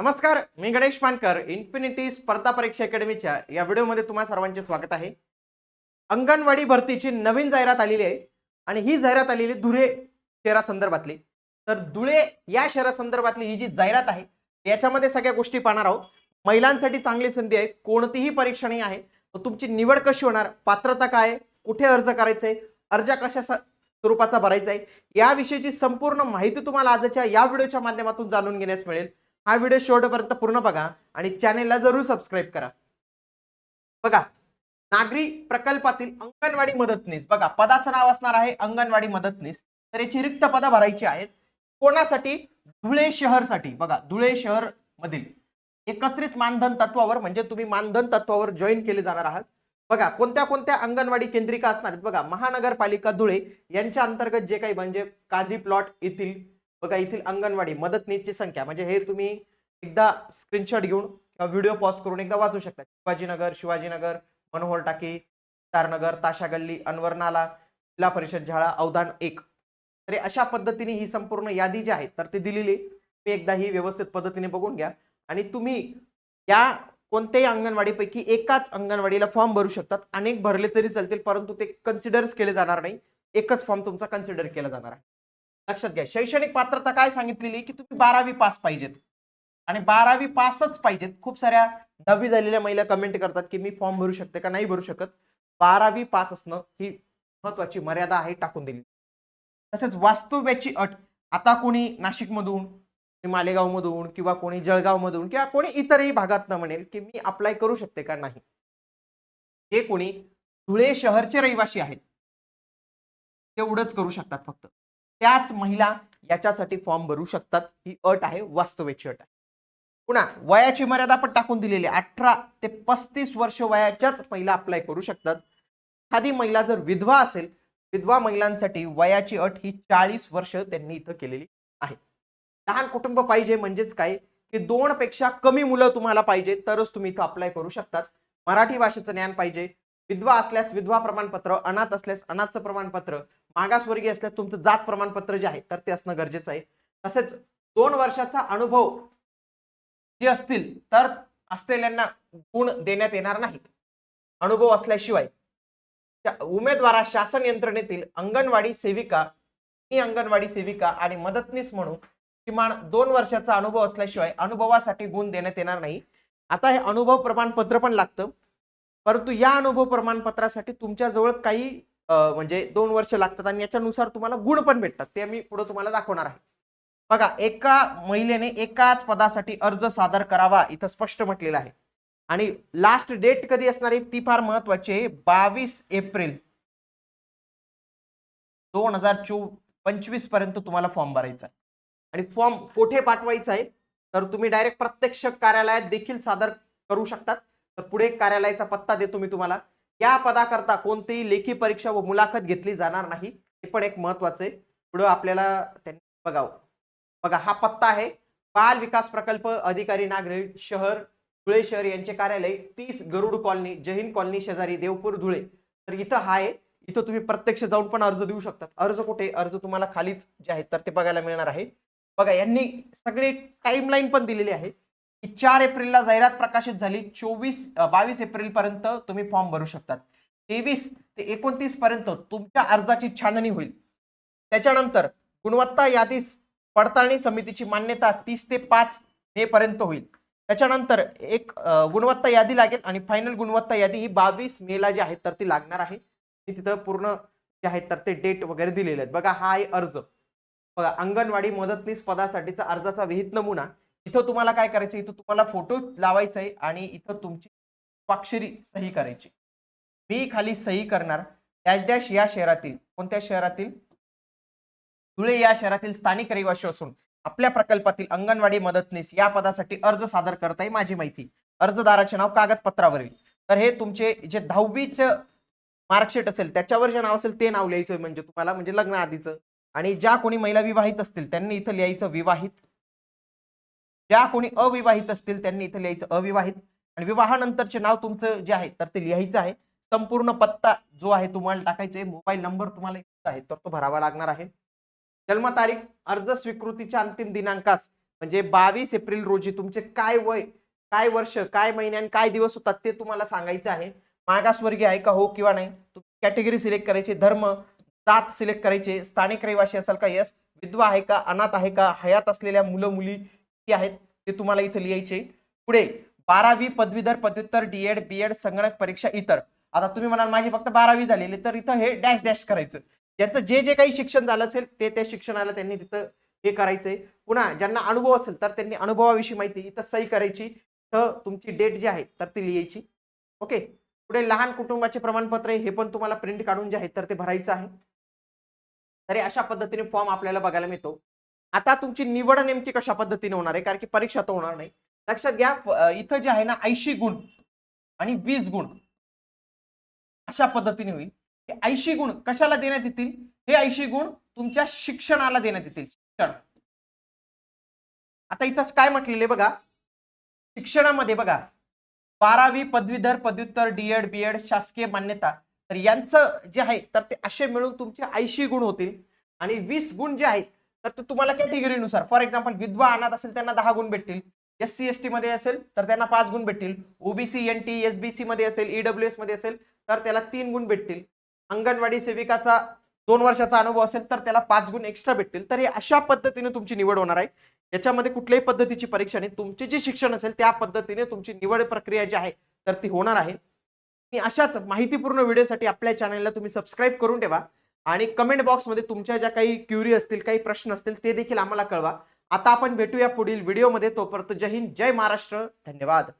नमस्कार मी गणेश मानकर इन्फिनिटी स्पर्धा परीक्षा अकॅडमीच्या या व्हिडिओमध्ये तुम्हा सर्वांचे स्वागत आहे. अंगणवाडी भरतीची नवीन जाहिरात आलेली आहे आणि ही जाहिरात आलेली धुळे शहरासंदर्भातली तर धुळे या शहरासंदर्भातली ही जी जाहिरात आहे याच्यामध्ये सगळ्या गोष्टी पाहणार आहोत. महिलांसाठी चांगली संधी आहे कोणतीही परीक्षा नाही आहे. तर तुमची निवड कशी होणार पात्रता काय कुठे अर्ज करायचा आहे अर्ज कशा स- स्वरूपाचा भरायचा आहे याविषयीची संपूर्ण माहिती तुम्हाला आजच्या या व्हिडिओच्या माध्यमातून जाणून घेण्यास मिळेल. हा व्हिडिओ शेवटपर्यंत पूर्ण बघा आणि चॅनेलला जरूर सबस्क्राईब करा. बघा नागरी प्रकल्पातील अंगणवाडी मदतनीस बघा पदाचं नाव असणार आहे अंगणवाडी मदतनीस तर याची रिक्त पदं भरायची आहेत. कोणासाठी? धुळे शहरसाठी. बघा धुळे शहर मधील. एकत्रित मानधन तत्वावर म्हणजे तुम्ही मानधन तत्वावर जॉईन केले जाणार आहात. बघा कोणत्या कोणत्या अंगणवाडी केंद्रिका असणार आहेत? बघा महानगरपालिका धुळे यांच्या अंतर्गत जे काही म्हणजे काझी प्लॉट येथील बघा येथील अंगणवाडी मदतनीसची संख्या म्हणजे हे तुम्ही एकदा स्क्रीनशॉट घेऊन किंवा व्हिडिओ पॉज करून एकदा वाचू शकता. शिवाजीनगर शिवाजीनगर मनोहर टाकी तारनगर ताशा गल्ली अनवर नाला जिल्हा परिषद झाळा अवधान एक. तर अशा पद्धतीने ही संपूर्ण यादी जी आहे तर ती दिलेली तुम्ही एकदा ही व्यवस्थित पद्धतीने बघून घ्या. आणि तुम्ही या कोणत्याही अंगणवाडीपैकी एकाच अंगणवाडीला फॉर्म भरू शकतात. अनेक भरले तरी चालतील परंतु ते कन्सिडर्स केले जाणार नाही. एकच फॉर्म तुमचा कन्सिडर केला जाणार आहे. लक्षात घ्या. शैक्षणिक पात्रता काय सांगितलेली? की तुम्ही बारावी पास पाहिजेत. आणि बारावी पासच पाहिजेत. खूप साऱ्या दहावी झालेल्या महिला कमेंट करतात की मी फॉर्म भरू शकते का? नाही भरू शकत. बारावी पास असणं ही महत्वाची मर्यादा आहे टाकून दिली. तसेच वास्तव्याची अट. आता कोणी नाशिकमधून मालेगावमधून किंवा कोणी जळगावमधून किंवा कोणी इतरही भागातनं म्हणेल की मी अप्लाय करू शकते का नाही? जे कोणी धुळे शहरचे रहिवासी आहेत तेवढंच करू शकतात फक्त. त्याच महिला याच्यासाठी फॉर्म भरू शकतात. ही अट आहे वास्तवेची अट आहे. पुन्हा वयाची मर्यादा पण टाकून दिलेली अठरा ते पस्तीस वर्ष वयाच्याच महिला अप्लाय करू शकतात. एखादी महिला जर विधवा असेल विधवा महिलांसाठी वयाची अट ही चाळीस वर्ष त्यांनी इथं केलेली आहे. लहान कुटुंब पाहिजे म्हणजेच काय? की दोन पेक्षा कमी मुलं तुम्हाला पाहिजे तरच तुम्ही इथं अप्लाय करू शकतात. मराठी भाषेचं ज्ञान पाहिजे. विधवा असल्यास विधवा प्रमाणपत्र अनाथ असल्यास अनाथचं प्रमाणपत्र मागासवर्गीय असल्यास तुमचं जात प्रमाणपत्र जे आहे तर ते असणं गरजेचं आहे. तसेच दोन वर्षाचा अनुभव जे असतील तर असलेल्यांना गुण देण्यात येणार नाहीत. अनुभव असल्याशिवाय. त्या उमेदवारा शासन यंत्रणेतील अंगणवाडी सेविका ही अंगणवाडी सेविका आणि मदतनीस म्हणून किमान दोन वर्षाचा अनुभव असल्याशिवाय अनुभवासाठी गुण देण्यात येणार नाही. आता हे अनुभव प्रमाणपत्र पण लागतं. परंतु या अनुभव प्रमाणपत्रासाठी तुमच्याजवळ काही म्हणजे दोन वर्ष लागतात आणि याच्यानुसार तुम्हाला गुण पण भेटतात. ते मी पुढे तुम्हाला दाखवणार आहे. बघा एका महिलेने एकाच पदासाठी अर्ज सादर करावा इथं स्पष्ट म्हटलेलं आहे. आणि लास्ट डेट कधी असणार आहे? ती फार महत्वाची आहे. बावीस एप्रिल. दोन हजार चो पंचवीसपर्यंत तुम्हाला फॉर्म भरायचा आहे. आणि फॉर्म कुठे पाठवायचा आहे? तर तुम्ही डायरेक्ट प्रत्यक्ष कार्यालयात देखील सादर करू शकतात. तर पुढे कार्यालयाचा पत्ता देतो मी तुम्हाला. या पदाकरता कोणतीही लेखी परीक्षा व मुलाखत घेतली जाणार नाही. हे पण एक महत्वाचं आहे. पुढं आपल्याला त्यांनी बघावं. बघा हा पत्ता आहे. बाल विकास प्रकल्प अधिकारी नागरी शहर धुळे शहर यांचे कार्यालय तीस गरुड कॉलनी जहीन कॉलनी शेजारी देवपूर धुळे. तर इथं हा आहे. इथं तुम्ही प्रत्यक्ष जाऊन पण अर्ज देऊ शकतात. अर्ज कुठे? अर्ज तुम्हाला खालीच जे आहेत तर ते बघायला मिळणार आहे. बघा यांनी सगळी टाईमलाईन पण दिलेली आहे. चार एप्रिलला जाहिरात प्रकाशित झाली. चोवीस बावीस एप्रिल पर्यंत तुम्ही फॉर्म भरू शकतात. तेवीस ते एकोणतीस पर्यंत तुमच्या अर्जाची छाननी होईल. त्याच्यानंतर गुणवत्ता यादीस पडताळणी समितीची मान्यता तीस ते पाच मे पर्यंत होईल. त्याच्यानंतर एक गुणवत्ता यादी लागेल आणि फायनल गुणवत्ता यादी ही बावीस मेला जी आहे तर ती लागणार आहे. ती तिथं पूर्ण जे आहेत तर ते डेट वगैरे दिलेले आहेत. बघा हा आहे अर्ज. बघा अंगणवाडी मदतनीस पदासाठीचा अर्जाचा विहित नमुना इथं तुम्हाला काय करायचं इथं तुम्हाला फोटो लावायचा आहे आणि इथं तुमची स्वाक्षरी सही करायची. मी खाली सही करणार. डॅश डॅश या शहरातील कोणत्या शहरातील? धुळे या शहरातील स्थानिक रहिवासी असून आपल्या प्रकल्पातील अंगणवाडी मदतनीस या पदासाठी अर्ज सादर करताय माझी माहिती. अर्जदाराचे नाव कागदपत्रावरील. तर हे तुमचे जे दहावीचं मार्कशीट असेल त्याच्यावर जे नाव असेल ते नाव लिहायचं म्हणजे तुम्हाला म्हणजे लग्न आधीचं आणि ज्या कोणी महिला विवाहित असतील त्यांनी इथं लिहायचं विवाहित. ज्या कोणी अविवाहित असतील त्यांनी इथं लिहायचं अविवाहित. आणि विवाहानंतरचे नाव तुमचं जे आहे तर ते लिहायचं आहे. संपूर्ण पत्ता जो आहे तुम्हाला टाकायचा आहे. मोबाईल नंबर तुम्हाला आहे तर तो भरावा लागणार आहे. जन्मतारीख अर्ज स्वीकृतीच्या अंतिम दिनांकास म्हणजे बावीस एप्रिल रोजी तुमचे काय वय काय वर्ष काय महिन्यान काय दिवस होतात ते तुम्हाला सांगायचं आहे. मागासवर्गीय आहे का हो किंवा नाही कॅटेगरी सिलेक्ट करायची धर्म जात सिलेक्ट करायचे स्थानिक रहिवासी असाल का यस विधवा आहे का अनाथ आहे का हयात असलेल्या मुलं मुली किती आहेत ते तुम्हाला इथं लिहायचे. पुढे बारावी पदवीधर पदव्युत्तर डीएड बीएड संगणक परीक्षा इतर. आता तुम्ही म्हणाल माझी फक्त बारावी झालेली तर इथं हे डॅश डॅश करायचं. ज्यांचं जे जे काही शिक्षण झालं असेल ते त्या शिक्षणाला त्यांनी तिथं हे करायचंय पुन्हा ज्यांना अनुभव असेल तर त्यांनी अनुभवाविषयी माहिती इथं सही करायची. तर तुमची डेट जी आहे तर ती लिहायची. ओके? पुढे लहान कुटुंबाचे प्रमाणपत्र हे पण तुम्हाला प्रिंट काढून जे आहे तर ते भरायचं आहे. तरी अशा पद्धतीने फॉर्म आपल्याला बघायला मिळतो. आता तुमची निवड नेमकी कशा पद्धतीने होणार आहे? कारण की परीक्षा तर होणार नाही. लक्षात घ्या इथं जे आहे ना ऐंशी गुण आणि वीस गुण. अशा पद्धतीने होईल. हे ऐंशी गुण कशाला देण्यात येतील? हे ऐंशी गुण तुमच्या शिक्षणाला देण्यात येतील. शिक्षण. आता इथं काय म्हटलेले बघा? शिक्षणामध्ये बघा बारावी पदवीधर पदव्युत्तर डीएड बीएड शासकीय मान्यता तर यांचं जे आहे तर ते असे मिळून तुमचे ऐंशी गुण होतील आणि वीस गुण जे आहे तर ते तुम्हाला कॅटेगरीनुसार फॉर एक्झाम्पल विधवा अनाथ असेल त्यांना दहा गुण भेटतील. एस सी एस टी मध्ये असेल तर त्यांना पाच गुण भेटतील. OBC N T S B C मध्ये असेल ईडब्ल्यू एसमध्ये असेल तर त्याला तीन गुण भेटतील. अंगणवाडी सेविकाचा दोन वर्षाचा अनुभव असेल तर त्याला पाच गुण एक्स्ट्रा भेटतील. तर हे अशा पद्धतीने तुमची निवड होणार आहे. याच्यामध्ये कुठल्याही पद्धतीची परीक्षा नाही. तुमचे जे शिक्षण असेल त्या पद्धतीने तुमची निवड प्रक्रिया जी आहे तर ती होणार आहे. आणि अशाच माहितीपूर्ण व्हिडिओसाठी आपल्या चॅनलला तुम्ही सबस्क्राईब करून ठेवा. आणि कमेंट बॉक्समध्ये तुमच्या ज्या काही क्युरी असतील काही प्रश्न असतील ते देखील आम्हाला कळवा. आता आपण भेटूया पुढील व्हिडिओमध्ये तोपर्यंत जय हिंद जय महाराष्ट्र. धन्यवाद.